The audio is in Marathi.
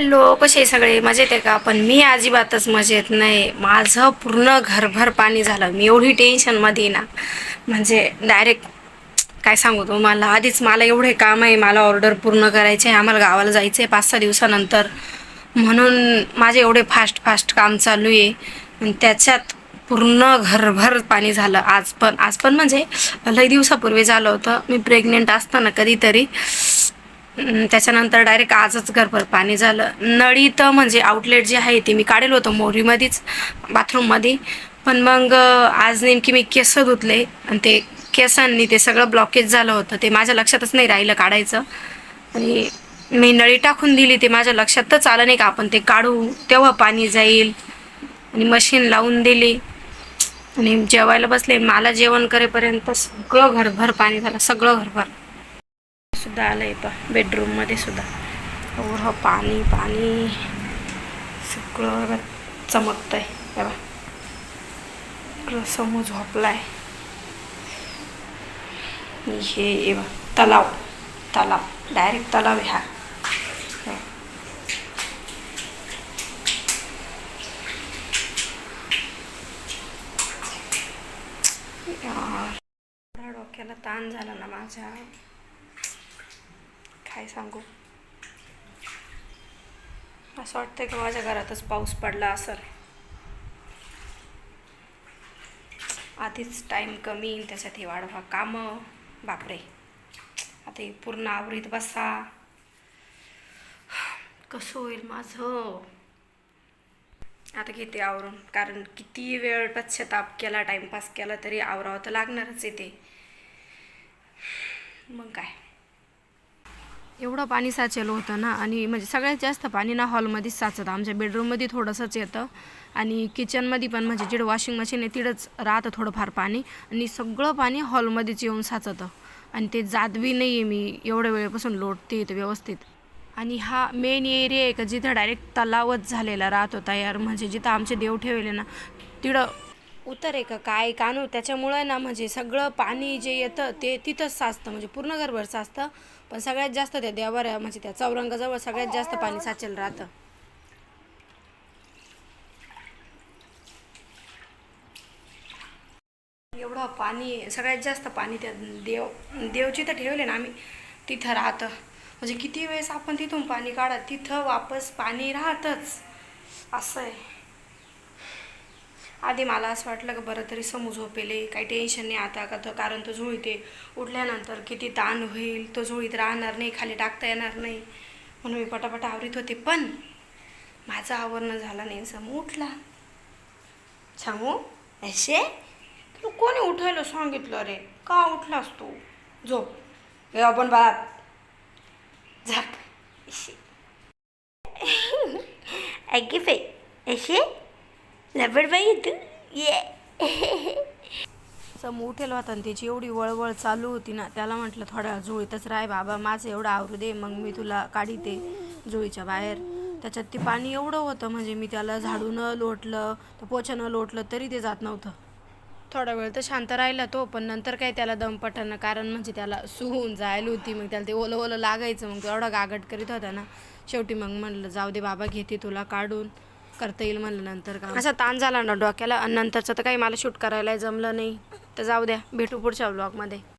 हॅलो कसे सगळे मजेत आहे का? पण मी अजिबातच मजेत नाही. माझं पूर्ण घरभर पाणी झालं. मी एवढी टेन्शनमध्ये ना. म्हणजे डायरेक्ट काय सांगू तुम्हाला? आधीच मला एवढे काम आहे मला ऑर्डर पूर्ण करायचे आहे आम्हाला गावाला जायचं आहे पाच सहा दिवसानंतर. म्हणून माझे एवढे फास्ट फास्ट काम चालू आहे. आणि त्याच्यात पूर्ण घरभर पाणी झालं. आज पण आज पण म्हणजे लई दिवसापूर्वी झालं होतं. मी प्रेग्नेंट असताना कधीतरी त्याच्यानंतर डायरेक्ट आजच घरभर पाणी झालं. नळी तर म्हणजे आउटलेट जे आहे ते मी काढेल होतं मोरीमध्येच बाथरूममध्ये पण मग आज नेमकी मी केस धुतले आणि ते केसांनी ते सगळं ब्लॉकेज झालं होतं. ते माझ्या लक्षातच नाही राहिलं काढायचं. आणि मी नळी टाकून दिली ते माझ्या लक्षातच आलं नाही का आपण ते काढू तेव्हा पाणी जाईल. आणि मशीन लावून दिली. आणि जेवायला बसले. मला जेवण करेपर्यंत सगळं घरभर पाणी झालं सगळं घरभर. सुद्धा आलं इथं बेडरूममध्ये सुद्धा. एवढं पाणी पाणी सगळं चमकतंय. बघा. इकडं समोर झोपला आहे हे हे तलाव तलाव. डायरेक्ट तलाव आहे हा. डोक्याला ताण झाला ना माझ्या काय सांगू? असं वाटतंय की माझ्या घरातच पाऊस पडला असेल? आधीच टाईम कमी त्याच्यात हे वाढवा कामं. बापरे. आता हे पूर्ण आवरीत बसा. कसं होईल माझं? आता घेते आवरून. कारण किती वेळ पश्चाताप केला टाइमपास केला तरी आवरावं तर लागणारच येते मग काय? एवढं पाणी साचेलं होतं ना. आणि म्हणजे सगळ्यात जास्त पाणी ना हॉलमध्येच साचतं. आमच्या बेडरूममध्ये थोडंसंच येतं. आणि किचनमध्ये पण म्हणजे जिथं वॉशिंग मशीन आहे तिथंच राहतं थोडंफार पाणी. आणि सगळं पाणी हॉलमध्येच येऊन साचतं. आणि ते जादवी नाही आहे मी एवढ्या वेळेपासून लोटते येतं व्यवस्थित. आणि हा मेन एरिया आहे का जिथं डायरेक्ट तलावच झालेला राहत होता यार म्हणजे जिथं आमचे देव ठेवले ना तिथं उतर आहे का काय कानू त्याच्यामुळं ना म्हणजे सगळं पाणी जे येतं ते तिथंच साचतं. म्हणजे पूर्ण घरभर साचतं. पण सगळ्यात जास्त त्या देवावर म्हणजे त्या चौरंगाजवळ सगळ्यात जास्त पाणी साचेल राहतं. एवढं पाणी सगळ्यात जास्त पाणी त्या देव देवची तर ठेवले ना आम्ही. तिथं राहतं. म्हणजे किती वेळेस आपण तिथून पाणी काढा तिथं वापस पाणी राहतच. असं आहे. आधी मला असं वाटलं का बरं तरी समू झोपेले काही टेन्शन नाही आता का तर कारण तो झोळीत. उठल्यानंतर किती ताण होईल तो झोळीत राहणार नाही खाली टाकता येणार नाही. म्हणून मी पटापट आवरीत होते. पण माझं आवरणं झालं नाही. समू उठला. सांगू असे तू कोणी उठायला सांगितलं रे? का उठलास तू? झोप. हे आपण बाळात झाप अशी. अगे फे लबडबाई येतो ये असं उठेल होता आणि त्याची एवढी वळवळ चालू होती ना त्याला म्हटलं थोड्या जुळीतच राय बाबा माझं एवढं आवरू दे मग मी तुला काढीते जुळीच्या बाहेर. त्याच्यात ते पाणी एवढं होतं म्हणजे मी त्याला झाडून लोटलं तर पोछानं लोटलं तरी ते जात नव्हतं. थोडा वेळ तर शांत राहिला तो पण नंतर काय त्याला दम पटणं कारण म्हणजे त्याला सुहून जायला होती मग त्याला ते ओलं ओलं लागायचं मग तो एवढा गागट करीत होता ना. शेवटी मग म्हणलं जाऊ दे बाबा घेते तुला काढून. करता येईल म्हणलं नंतर का? असा ताण झाला ना डोक्याला. आणि नंतरचं तर काही मला शूट करायला जमलं नाही. तर जाऊ द्या भेटू पुढच्या ब्लॉगमध्ये